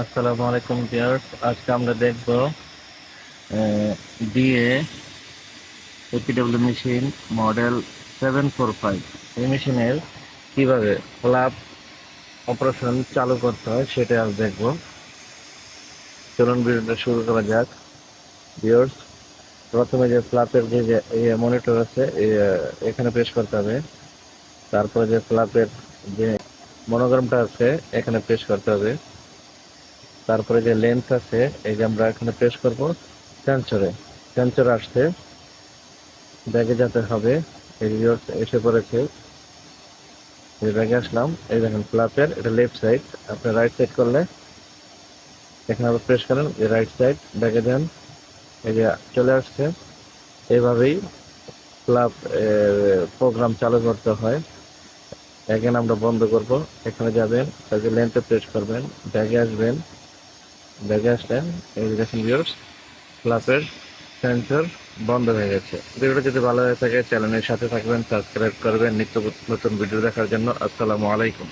আসসালামু আলাইকুম ভিউয়ার্স আজকে আমরা দেখব D A A P W machine model seven four five এই মেশিনের কীভাবে ফ্লাপ অপারেশন চালু করতে হয় সেটা আজ দেখব। চলুন ভিডিওটা শুরু করা যাক। ভিউয়ার্স প্রথমে যে ফ্লাপের যে মনিটর আছে এখানে প্রেস করতে হবে। তারপরে যে ফ্লাপের যে মনোগ্রামটা আছে, এখানে প্রেস করতে হবে। তারপরে যে লেন্থ আছে, এই যে আমরা এখানে প্রেস করব সেন্সরে সেন্সর আসছে, ব্যাগে যেতে হবে এসে পড়েছে। এই ব্যাগে আসলাম, এই দেখেন ফ্লাপের এটা লেফট সাইড আপনি রাইট সাইড করলে, এখানে আবার প্রেস করেন, এই রাইট সাইড ব্যাগে দেন, এই যে চলে আসছে। এইভাবেই ফ্লাপ প্রোগ্রাম চালু করতে হয়। এখানে আমরা বন্ধ করব, এখানে যাবেন যে লেন্সে প্রেস করবেন, ব্যাগে আসবেন। ব্যাগে আসলেন এই যে দেখেন ভিউর্স ফ্লাপের সেন্সর বন্ধ হয়ে গেছে। ভিডিওটা যদি ভালো হয়ে থাকে চ্যানেলের সাথে থাকবেন সাবস্ক্রাইব করবেন, নিত্য নতুন ভিডিও দেখার জন্য, আসসালামু আলাইকুম।